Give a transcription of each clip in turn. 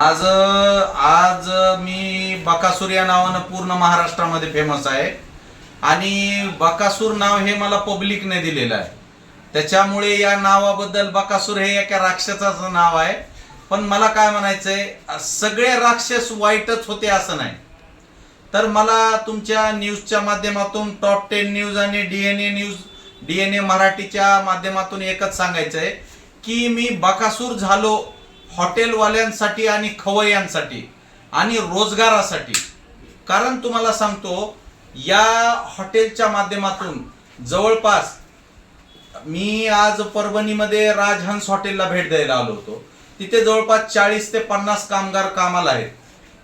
आज आज मी बकासूर या नावानं पूर्ण महाराष्ट्रामध्ये फेमस आहे. आणि बकासूर नाव हे मला पब्लिकने दिलेलं आहे. त्याच्यामुळे या नावाबद्दल बकासूर हे एका राक्षसाचं नाव आहे. पण मला काय म्हणायचंय सगळे राक्षस वाईटच होते असं नाही. तर मला तुमच्या न्यूजच्या माध्यमातून टॉप टेन न्यूज आणि डीएनए न्यूज डीएनए मराठीच्या माध्यमातून एकच सांगायचं आहे की मी बकासूर झालो हॉटेलवाल्यांसाठी आणि खवय्यांसाठी आणि रोजगारासाठी. कारण तुम्हाला सांगतो या हॉटेलच्या माध्यमातून जवळपास मी आज परभणीमध्ये राजहंस हॉटेलला भेट द्यायला आलो होतो. तिथे जवळपास चाळीस ते पन्नास कामगार कामाला आहेत.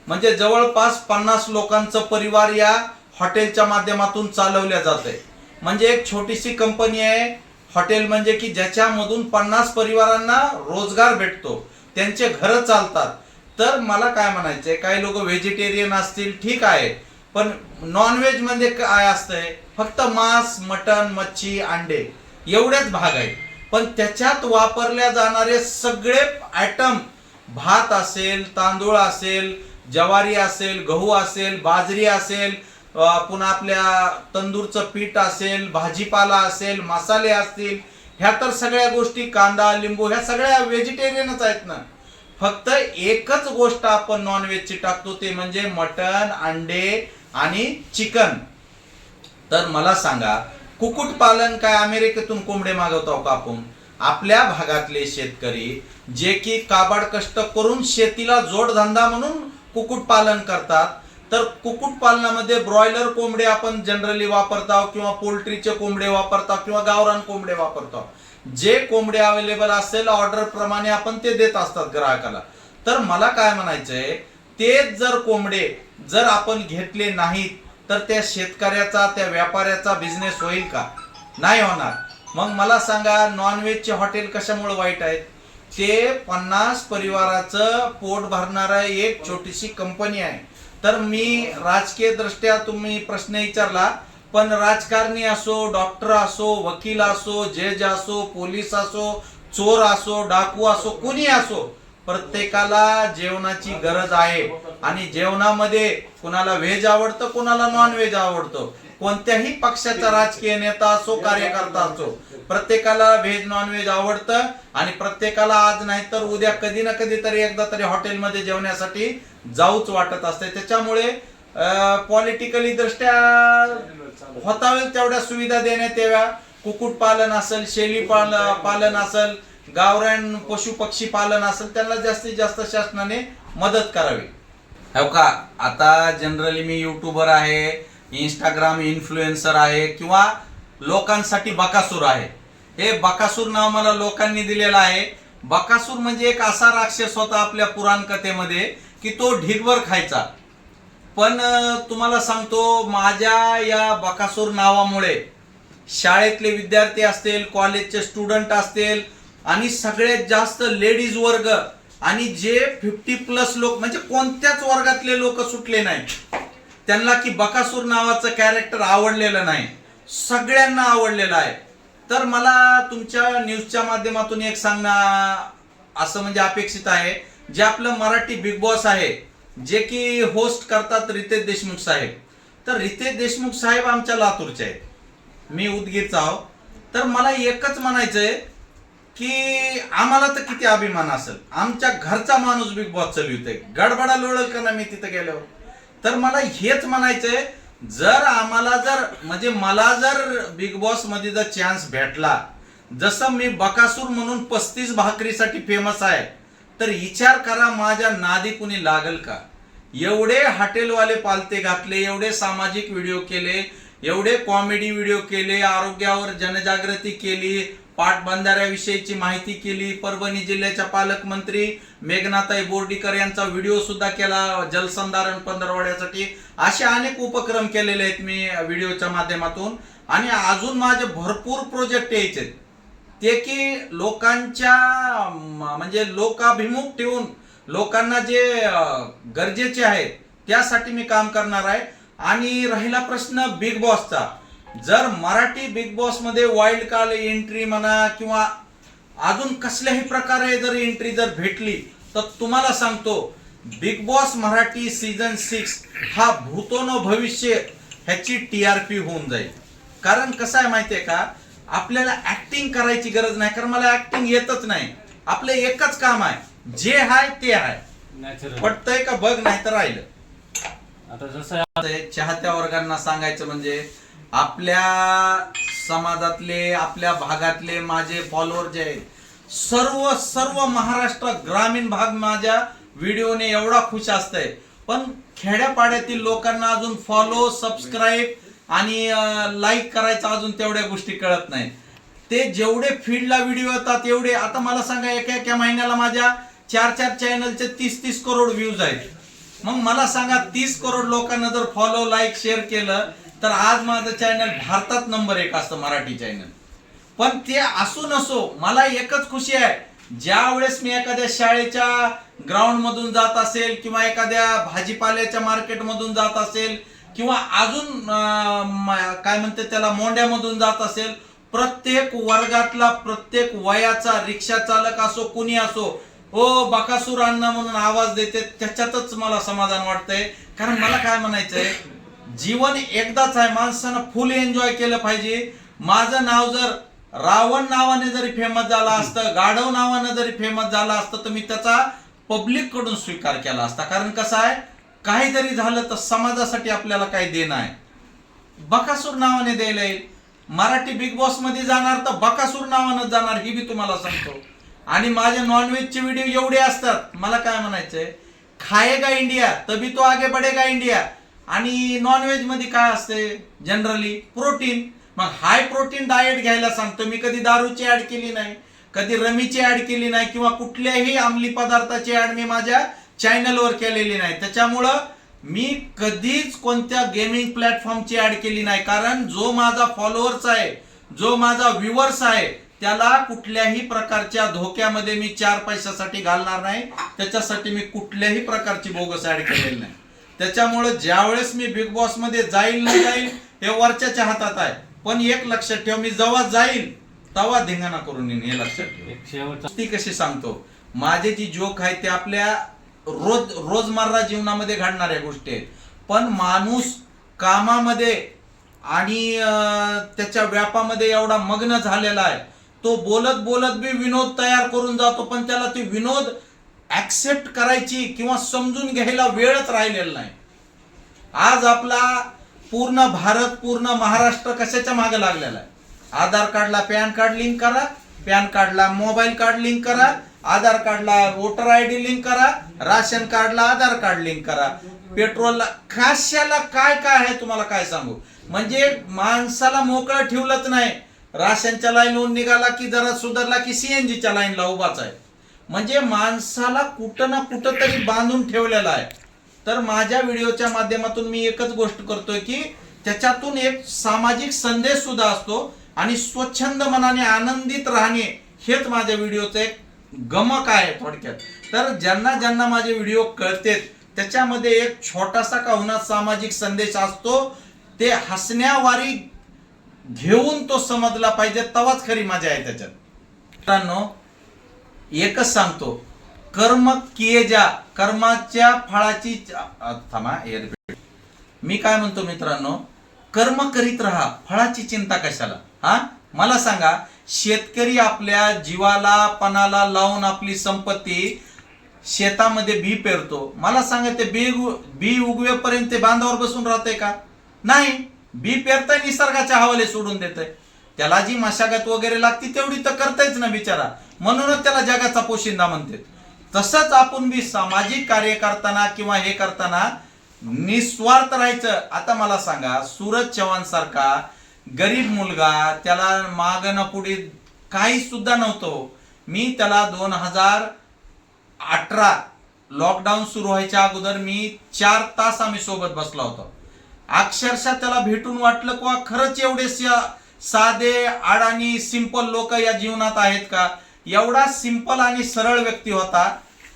म्हणजे जवळपास पन्नास लोकांचं परिवार या हॉटेलच्या माध्यमातून चालवल्या जाते म्हणजे एक छोटीशी कंपनी आहे. हॉटेल म्हणजे की ज्याच्यामधून पन्नास परिवारांना रोजगार भेटतो. त्यांचे घर चालतात. तर मला काय म्हणायचंय काही लोक व्हेजिटेरियन असतील ठीक आहे. पण नॉनव्हेज म्हणजे काय असतंय फक्त मांस मटन मच्छी अंडे एवढेच भाग आहेत. पण त्याच्यात वापरल्या जाणारे सगळे आयटम भात असेल तांदूळ असेल ज्वारी असेल गहू असेल बाजरी असेल पुन्हा आपल्या तंदूरचं पीठ असेल भाजीपाला असेल मसाले असतील ह्या तर सगळ्या गोष्टी कांदा लिंबू ह्या सगळ्या व्हेजिटेरियनच आहेत ना. फक्त एकच गोष्ट आपण नॉनव्हेजची टाकतो ते म्हणजे मटन अंडे आणि चिकन. तर मला सांगा कुक्कुटपालन काय अमेरिकेतून कोंबडे मागवतो का आपण? आपल्या भागातले शेतकरी जे की काबाड कष्ट करून शेतीला जोडधंदा म्हणून कुक्कुटपालन करतात तर कुक्कुटपालनामध्ये ब्रॉयलर कोंबडे आपण जनरली वापरतो किंवा पोल्ट्रीचे कोंबडे वापरतो किंवा गावरान कोंबडे वापरतो जे कोंबडे अवेलेबल असेल ऑर्डर प्रमाणे आपण ते देत असतात ग्राहकाला. तर मला काय म्हणायचंय तेच जर कोंबडे जर आपण घेतले नाहीत तर त्या शेतकऱ्याचा त्या व्यापाऱ्याचा बिझनेस होईल का? नाही होणार. मग मला सांगा नॉनव्हेजचे हॉटेल कशामुळे वाईट आहेत? ते पन्नास परिवाराचं पोट भरणारा एक छोटीशी कंपनी आहे. तर मी राजकीय दृष्ट्या तुम्ही प्रश्न विचारला पण राजकारणी असो डॉक्टर असो वकील असो जज असो पोलीस असो चोर असो डाकू असो कुणी असो प्रत्येकाला जेवणाची गरज आहे. आणि जेवणामध्ये कुणाला व्हेज आवडतं कुणाला नॉन व्हेज आवडतो. कोणत्याही पक्षाचा राजकीय नेता असो कार्यकर्ता असो प्रत्येकाला व्हेज नॉन व्हेज आवडतं. आणि प्रत्येकाला आज नाही तर उद्या कधी ना कधी तरी एकदा तरी हॉटेलमध्ये जेवण्यासाठी जाऊच वाटत असते. त्याच्यामुळे पॉलिटिकली दृष्ट्या होता तेवढ्या सुविधा देण्यात याव्या. कुक्कुट पालन असेल शेळी पालन पालन असेल गावरान पशु पक्षी पालन असेल त्यांना जास्तीत जास्त शासनाने मदत करावी. हो का? आता जनरली मी युट्यूबर आहे इंस्टाग्राम इन्फ्लुएन्सर आहे किंवा लोकांसाठी बकासूर आहे. हे बकासूर नाव मला लोकांनी दिलेलं आहे. बकासूर म्हणजे एक असा राक्षस होता आपल्या पुराण कथेमध्ये की तो ढिगभर खायचा. पण तुम्हाला सांगतो माझ्या या बकासूर नावामुळे शाळेतले विद्यार्थी असतील कॉलेजचे स्टुडंट असतील आणि सगळ्यात जास्त लेडीज वर्ग आणि जे फिफ्टी प्लस लोक म्हणजे कोणत्याच वर्गातले लोक सुटले नाही त्यांना की बकासूर नावाचं कॅरेक्टर आवडलेलं नाही. सगळ्यांना आवडलेलं आहे. तर मला तुमच्या न्यूजच्या माध्यमातून एक सांगणं असं म्हणजे अपेक्षित आहे. जे आपलं मराठी बिग बॉस आहे जे की होस्ट करतात रितेश देशमुख साहेब. तर रितेश देशमुख साहेब आमच्या लातूरचे आहेत. मी उदगीरचा आहो. तर मला एकच म्हणायचं आहे की आम्हाला तर किती अभिमान असेल. आमच्या घरचा माणूस बिग बॉस चालवितोय गडबडा लोळल का ना मी तिथं गेल्यावर? तर मला हेच म्हणायचंय जर आम्हाला जर म्हणजे मला जर बिग बॉसमध्ये जर चान्स भेटला जसं मी बकासूर म्हणून पस्तीस भाकरीसाठी फेमस आहे तर विचार करा माझ्या नादी कुणी लागल का? एवढे हॉटेलवाले पालते घातले एवढे सामाजिक व्हिडिओ केले एवढे कॉमेडी व्हिडिओ केले आरोग्यावर जनजागृती केली पाटबंधाऱ्याविषयीची माहिती केली. परभणी जिल्ह्याच्या पालकमंत्री मेघनाताई बोर्डीकर यांचा व्हिडिओ सुद्धा केला जलसंधारण पंधरवड्यासाठी. असे अनेक उपक्रम केलेले आहेत मी व्हिडिओच्या माध्यमातून. आणि अजून माझे भरपूर प्रोजेक्ट यायचे ते की लोकांच्या म्हणजे लोकाभिमुख ठेवून लोकांना जे गरजेचे आहेत त्यासाठी मी काम करणार आहे. आणि राहिला प्रश्न बिग बॉसचा. जर मराठी बिग बॉसमध्ये वाईल्ड कार्ड एंट्री म्हणा किंवा अजून कसल्याही प्रकारे जर एंट्री जर भेटली तर तुम्हाला सांगतो Bigg Boss Marathi season six हा भूतोन भविष्य ह्याची टीआरपी होऊन जाईल. कारण कसं आहे माहितीये का? आपल्याला ऍक्टिंग करायची गरज नाही कारण मला ऍक्टिंग येतच नाही. आपलं एकच काम आहे जे आहे ते आहे. पटतंय का बघ नाही तर राहिलं. आता जसं चाहत्या वर्गांना सांगायचं म्हणजे आपल्या समाजातले आपल्या भागातले माझे फॉलोअर जे आहेत सर्व सर्व महाराष्ट्र ग्रामीण भाग माझ्या व्हिडिओने एवढा खुश असतंय. पण खेड्यापाड्यातील लोकांना अजून फॉलो सबस्क्राईब आणि लाईक करायचं अजून तेवढ्या गोष्टी कळत नाही. ते जेवढे फील्डला व्हिडिओ येतात एवढे आता मला सांगा एका एका महिन्याला माझ्या चार चार चॅनलचे तीस तीस करोड व्ह्यूज आहेत. मग मला सांगा तीस करोड लोकांना जर फॉलो लाईक शेअर केलं तर आज माझं चॅनल भारतात नंबर एक असतं मराठी चॅनल पण ते असो नसो मला एकच खुशी आहे. ज्या वेळेस मी एखाद्या शाळेच्या ग्राउंड मधून जात असेल किंवा एखाद्या भाजीपाल्याच्या मार्केट मधून जात असेल किंवा अजून काय म्हणते त्याला मोंड्यामधून जात असेल प्रत्येक वर्गातला प्रत्येक वयाचा रिक्षा चालक असो कुणी असो हो, ओ बकासूर अण्णा म्हणून आवाज देते त्याच्यातच मला समाधान वाटतंय. कारण मला काय म्हणायचंय जीवन एकदाच आहे. माणसानं फुल एन्जॉय केलं पाहिजे. माझं नाव जर रावण नावाने जरी फेमस झालं असतं गाढव नावाने जरी फेमस झालं असतं तर मी त्याचा पब्लिककडून स्वीकार केला असता. कारण कसं आहे काहीतरी झालं तर समाजासाठी आपल्याला काही देणं आहे. बकासूर नावाने द्यायला येईल. मराठी बिग बॉसमध्ये जाणार तर बकासूर नावानं जाणार ही मी तुम्हाला सांगतो. आणि माझे नॉनव्हेजचे व्हिडिओ एवढे असतात. मला काय म्हणायचंय? खाएगा इंडिया तभी तो आगे बढेगा इंडिया आणि नॉनव्हेजमध्ये काय असते? जनरली प्रोटीन मग हाय प्रोटीन डाएट घ्यायला सांगतो. मी कधी दारूची ऍड केली नाही कधी रमीची ऍड केली नाही किंवा कुठल्याही अंमली पदार्थाची ऍड मी माझ्या चॅनलवर केलेली नाही. त्याच्यामुळं मी कधीच कोणत्या गेमिंग प्लॅटफॉर्मची ऍड केली नाही. कारण जो माझा फॉलोअर्स आहे जो माझा व्ह्युअर्स आहे त्याला कुठल्याही प्रकारच्या धोक्यामध्ये मी चार पैशासाठी घालणार नाही. त्याच्यासाठी मी कुठल्याही प्रकारची बोगस ऍड केलेली नाही. त्याच्यामुळे ज्यावेळेस मी बिग बॉसमध्ये जाईल न जाईल हे वरच्याच्या हातात आहे. पण एक लक्षात ठेव मी जेव्हा जाईल तेव्हा धिंगाणा करून येईन हे लक्षात ठेव. ती कशी सांगतो? माझे जी जोक आहे ते आपल्या रोज रोजमर्रा जीवनामध्ये घडणाऱ्या गोष्टी आहेत. पण माणूस कामामध्ये आणि त्याच्या व्यापामध्ये एवढा मग्न झालेला आहे. तो बोलत बोलत बी विनोद तयार करून जातो पण त्याला ती विनोद ऍक्सेप्ट करायची किंवा समजून घ्यायला वेळच राहिलेला नाही. आज आपला पूर्ण भारत पूर्ण महाराष्ट्र कशाच्या मागे लागलेला आहे? आधार कार्डला पॅन कार्ड लिंक करा पॅन कार्डला मोबाईल कार्ड लिंक करा आधार कार्डला वोटर आय डी लिंक करा राशन कार्डला आधार कार्ड लिंक करा. पेट्रोलला कशाला काय काय आहे तुम्हाला काय सांगू? म्हणजे माणसाला मोकळं ठेवलंच नाही. राशनच्या लाईनवरून निघाला की जरा सुधारला की सीएनजीच्या लाईनला उभाच आहे. म्हणजे माणसाला कुठं ना कुठं तरी बांधून ठेवलेला आहे. तर माझ्या व्हिडिओच्या माध्यमातून मी एकच गोष्ट करतोय की त्याच्यातून एक सामाजिक संदेश सुद्धा असतो आणि स्वच्छंद मनाने आनंदित राहणे हेच माझ्या व्हिडिओचं एक गमक आहे थोडक्यात. तर ज्यांना ज्यांना माझे व्हिडिओ कळतेत त्याच्यामध्ये एक छोटासा का होणार सामाजिक संदेश असतो. ते हसण्यावारी घेऊन तो समजला पाहिजे तवाच खरी मजा आहे त्याच्यात. मित्रांनो एकच सांगतो. कर्म किये जा कर्माच्या फळाची थांबा मी काय म्हणतो मित्रांनो? कर्म करीत राहा फळाची चिंता कशाला? हा? मला सांगा शेतकरी आपल्या जीवाला पणाला लावून आपली संपत्ती शेतामध्ये बी पेरतो. मला सांगा ते बी बी उगवेपर्यंत ते बांधावर बसून राहते का? नाही. बी पेरताय निसर्गाच्या हवाले सोडून देतंय. त्याला जी मशागत वगैरे लागते तेवढी तर करतायच ना बिचारा. म्हणूनच त्याला जगाचा पोशिंदा म्हणते तसंच आपण बी सामाजिक कार्य करताना किंवा हे करताना निस्वार्थ राहायचं. आता मला सांगा सूरज चव्हाण सारखा गरीब मुलगा त्याला मागणं पुढे काही सुद्धा नव्हतो. मी त्याला दोन हजार अठरा लॉकडाऊन सुरू व्हायच्या अगोदर मी चार तास आम्ही सोबत बसला होतो. अक्षरशः त्याला भेटून वाटलं किंवा खरंच एवढे साधे अडाणी सिंपल लोक या जीवनात आहेत का? एवढा सिंपल आणि सरळ व्यक्ती होता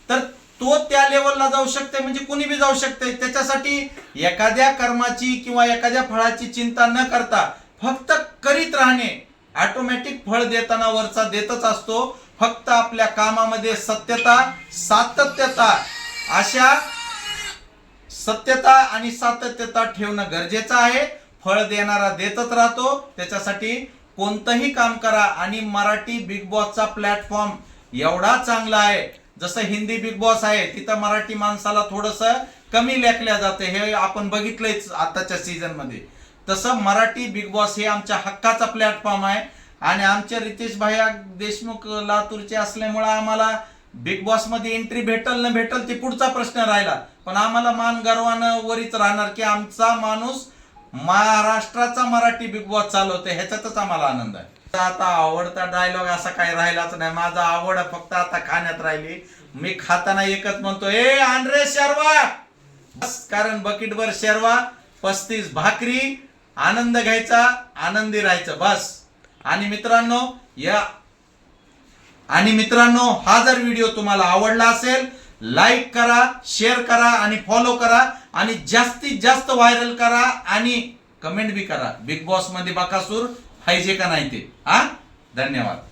तर तो त्या लेवलला जाऊ शकते म्हणजे कुणी बी जाऊ शकते. त्याच्यासाठी एखाद्या कर्माची किंवा एखाद्या फळाची चिंता न करता फक्त करीत राहणे ऑटोमॅटिक फळ देताना वरचा देतच असतो. फक्त आपल्या कामामध्ये सत्यता सातत्यता अशा सत्यता आणि सातत्यता ठेवणं गरजेचं आहे. फळ देणारा देतच राहतो. त्याच्यासाठी कोणतंही काम करा आणि मराठी बिग बॉसचा प्लॅटफॉर्म एवढा चांगला आहे जसं हिंदी बिग बॉस आहे तिथं मराठी माणसाला थोडस कमी लेखल्या जाते हे आपण बघितलंयच आताच्या सीझनमध्ये तसं मराठी बिग बॉस हे आमच्या हक्काचा प्लॅटफॉर्म आहे आणि आमचे रितेश भाई देशमुख लातूरचे असल्यामुळे आम्हाला बिग बॉसमध्ये एंट्री भेटल न भेटल ते पुढचा प्रश्न राहिला. पण आम्हाला मान गर्वानं वरीच राहणार की आमचा माणूस महाराष्ट्राचा मराठी बिग बॉस चालवते ह्याच्यातच आम्हाला आनंद आहे. आता आवडता डायलॉग असा काही राहिलाच नाही. माझा आवड फक्त आता खाण्यात राहिली. मी खाताना एकच म्हणतो ए आंध्रे शर्वा! बस कारण बकेटभर शेरवा पस्तीस भाकरी आनंद घ्यायचा आनंदी राहायचं बस. आणि मित्रांनो या आणि मित्रांनो हा जर व्हिडिओ तुम्हाला आवडला असेल लाईक करा शेअर करा आणि फॉलो करा. आणि जास्तीत जास्त व्हायरल करा आणि कमेंट बी करा. बिग बॉसमध्ये बकासूर पाहिजे का नाही ते. हा? धन्यवाद.